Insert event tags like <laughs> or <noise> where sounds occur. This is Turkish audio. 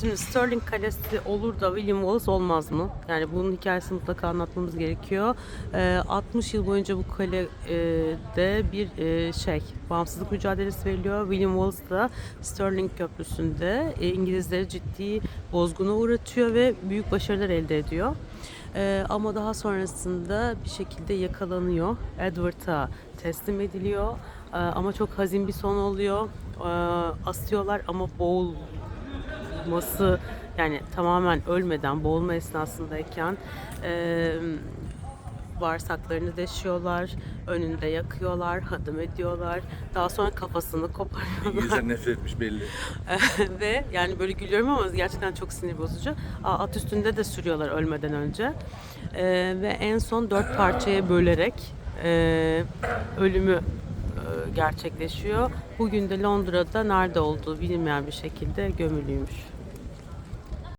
Şimdi Stirling Kalesi olur da William Wallace olmaz mı? Yani bunun hikayesini mutlaka anlatmamız gerekiyor. Ee, 60 yıl boyunca bu kalede bir e, şey, bağımsızlık mücadelesi veriliyor. William Wallace da Stirling Köprüsü'nde e, İngilizleri ciddi bozguna uğratıyor ve büyük başarılar elde ediyor. Ee, ama daha sonrasında bir şekilde yakalanıyor. Edward'a teslim ediliyor. Ee, ama çok hazin bir son oluyor. Ee, asıyorlar ama boğul boğulması yani tamamen ölmeden boğulma esnasındayken e, bağırsaklarını deşiyorlar, önünde yakıyorlar, hadım ediyorlar. Daha sonra kafasını koparıyorlar. İngilizler <laughs> nefret etmiş belli. <laughs> Ve yani böyle gülüyorum ama gerçekten çok sinir bozucu. At üstünde de sürüyorlar ölmeden önce. E, ve en son dört parçaya bölerek e, ölümü gerçekleşiyor. Bugün de Londra'da nerede olduğu bilinmeyen bir şekilde gömülüymüş.